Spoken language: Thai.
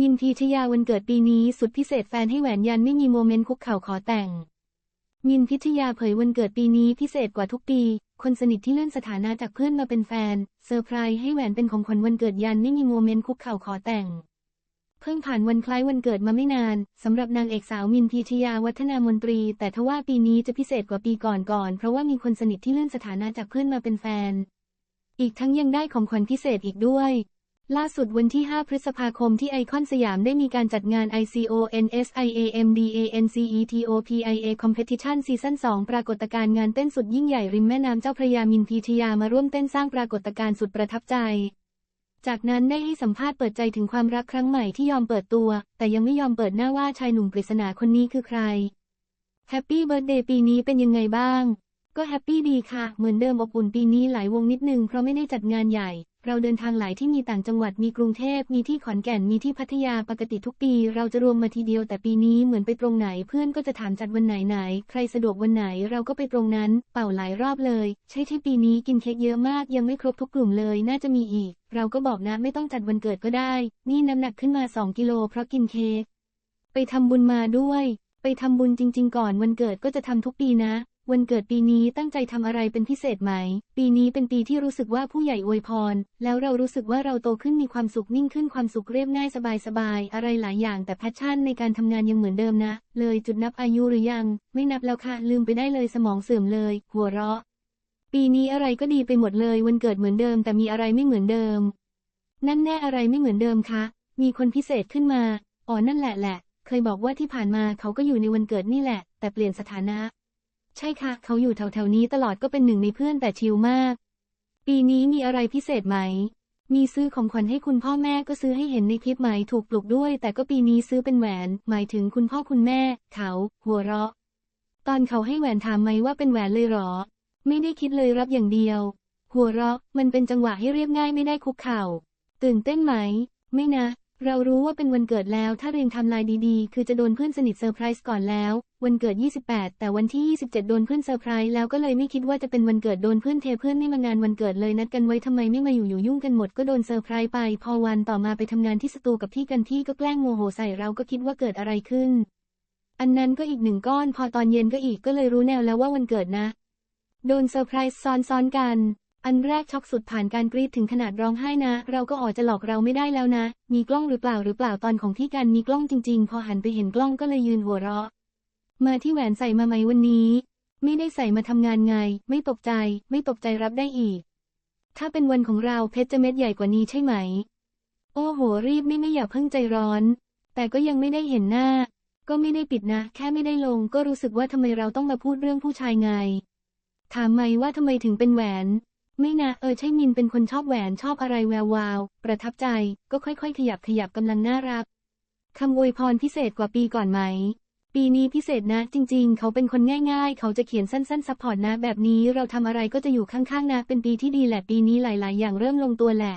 มินพีชยาวันเกิดปีนี้สุดพิเศษแฟนให้แหวนยันไม่มีโมเมนต์คุกเข่าขอแต่งมินพิชยาเผยวันเกิดปีนี้พิเศษกว่าทุกปี คนสนิทที่เลื่อนสถานะจากเพื่อนมาเป็นแฟนเซอร์ไพรส์ให้แหวนเป็นของขวัญวันเกิดยันไม่มีโมเมนต์คุกเข่าขอแต่ง เพิ่งผ่านวันคล้ายวันเกิดมาไม่นานสำหรับนางเอกสาวมินพีชยาวัฒนามนตรี แต่ทว่าปีนี้จะพิเศษกว่าปีก่อนๆเพราะว่ามีคนสนิทที่เลื่อนสถานะจากเพื่อนมาเป็นแฟน อีกทั้งยังได้ของขวัญพิเศษอีกด้วย ล่าสุดวันที่ 5 พฤษภาคมที่ไอคอนสยามได้มีการจัดงาน ICONSIAMDANCETOPIA Competition Season 2 ปรากฏการณ์งานเต้นสุดยิ่งใหญ่ริมแม่น้ำเจ้าพระยามินพีชยามาร่วมเต้นสร้างปรากฏการณ์สุดประทับใจ จากนั้นได้ให้สัมภาษณ์เปิดใจถึงความรักครั้งใหม่ที่ยอมเปิดตัว แต่ยังไม่ยอมเปิดหน้าว่าชายหนุ่มปริศนาคนนี้คือใคร แฮปปี้เบิร์ดเดย์ปีนี้เป็นยังไงบ้าง ก็แฮปปี้ดีค่ะ เหมือนเดิมอบอุ่นปีนี้หลายวงนิดนึงเพราะไม่ได้จัดงานใหญ่ เราเดินทางหลายที่มีต่างจังหวัดมีกรุงเทพมีที่ขอนแก่นมีที่พัทยาปกติทุกปี เราจะรวมมาทีเดียวแต่ปีนี้เหมือนไปตรงไหนเพื่อนก็จะถามจัดวันไหนไหน ใครสะดวกวันไหนเราก็ไปตรงนั้น เป่าหลายรอบเลย ใช่ที่ปีนี้กินเค้กเยอะมากยังไม่ครบทุกกลุ่มเลยน่าจะมีอีก เราก็บอกนะไม่ต้องจัดวันเกิดก็ได้ นี่น้ำหนักขึ้นมา 2 กิโลเพราะกินเค้กไปทำบุญมาด้วย ไปทำบุญจริง ๆ ก่อนวันเกิดก็จะทำทุกปีนะ วันเกิดปีนี้ตั้งใจทำอะไรเป็นพิเศษไหม ปีนี้เป็นปีที่รู้สึกว่าผู้ใหญ่อวยพร แล้วเรารู้สึกว่าเราโตขึ้นมีความสุขนิ่งขึ้นความสุขเรียบง่ายสบายๆ อะไรหลายอย่างแต่แพชชั่นในการทำงานยังเหมือนเดิมนะ เลยจุดนับอายุหรือยัง ไม่นับแล้วค่ะ ลืมไปได้เลยสมองเสื่อมเลย หัวเราะ ปีนี้อะไรก็ดีไปหมดเลยวันเกิดเหมือนเดิม แต่มีอะไรไม่เหมือนเดิม นั่นแน่อะไรไม่เหมือนเดิมคะ มีคนพิเศษขึ้นมา อ๋อนั่นแหละแหละ เคยบอกว่าที่ผ่านมาเขาก็อยู่ในวันเกิดนี่แหละ แต่เปลี่ยนสถานะ ใช่ค่ะ เขาอยู่แถวๆนี้ตลอดก็เป็นหนึ่งในเพื่อนแต่ชิลมาก ปีนี้มีอะไรพิเศษไหม มีซื้อของขวัญให้คุณพ่อแม่ก็ซื้อให้เห็นในคลิปไหมถูกปลุกด้วย แต่ก็ปีนี้ซื้อเป็นแหวน หมายถึงคุณพ่อคุณแม่ เขา หัวเราะ ตอนเขาให้แหวนถามไหมว่าเป็นแหวนเลยหรอ ไม่ได้คิดเลยรับอย่างเดียว หัวเราะ มันเป็นจังหวะให้เรียบง่ายไม่ได้คุกเข่า ตื่นเต้นไหม ไม่นะ เรารู้ว่าเป็นวันเกิดแล้วถ้าเรียงทำลายดีๆ คือจะโดนเพื่อนสนิทเซอร์ไพรส์ก่อนแล้ว วันเกิด 28 แต่วันที่ 27 โดนเพื่อนเซอร์ไพรส์แล้วก็เลยไม่คิดว่าจะเป็นวันเกิดโดนเพื่อนเทเพื่อนไม่มางานวันเกิดเลยนัดกันไว้ทำไมไม่มาอยู่อยู่ยุ่งกันหมดก็โดนเซอร์ไพรส์ไป พอวันต่อมาไปทำงานที่สตูกับพี่กันที่ก็แกล้งโมโหใส่เราก็คิดว่าเกิดอะไรขึ้น อันนั้นก็อีกหนึ่งก้อน พอตอนเย็นก็อีกก็เลยรู้แนวแล้วว่าวันเกิดนะ โดนเซอร์ไพรส์ซ้อนๆกัน อันแรกช็อกสุดผ่านการกรีดถึงขนาดร้องไห้นะ เราก็อ๋อจะหลอกเราไม่ได้แล้วนะ มีกล้องหรือเปล่าหรือเปล่าตอนของพี่กันมีกล้องจริงๆ พอหันไปเห็นกล้องก็เลยยืนหัวเราะ มาที่แหวนใส่มาไหมวันนี้ ไม่ได้ใส่มาทำงานไง ไม่ตกใจ ไม่ตกใจรับได้อีก ถ้าเป็นวันของเราเพชรจะเม็ดใหญ่กว่านี้ใช่ไหม โอ้โหรีบไม่ไม่อย่าเพิ่งใจร้อน แต่ก็ยังไม่ได้เห็นหน้า ก็ไม่ได้ปิดนะ แค่ไม่ได้ลง ก็รู้สึกว่าทำไมเราต้องมาพูดเรื่องผู้ชายไง ถามไหมว่าทำไมถึงเป็นแหวน ไม่นะ เออใช่มินเป็นคนชอบแหวนชอบอะไรแวววาว ประทับใจ ก็ค่อยๆ ขยับขยับกำลังน่ารักคำอวยพรพิเศษกว่าปีก่อนไหม ปีนี้พิเศษนะ จริง ๆ เขาเป็นคนง่าย ๆ เขาจะเขียนสั้นๆซัพพอร์ตนะ แบบนี้เราทำอะไรก็จะอยู่ข้างๆนะ เป็นปีที่ดีแหละปีนี้หลาย ๆ อย่างเริ่มลงตัวแหละ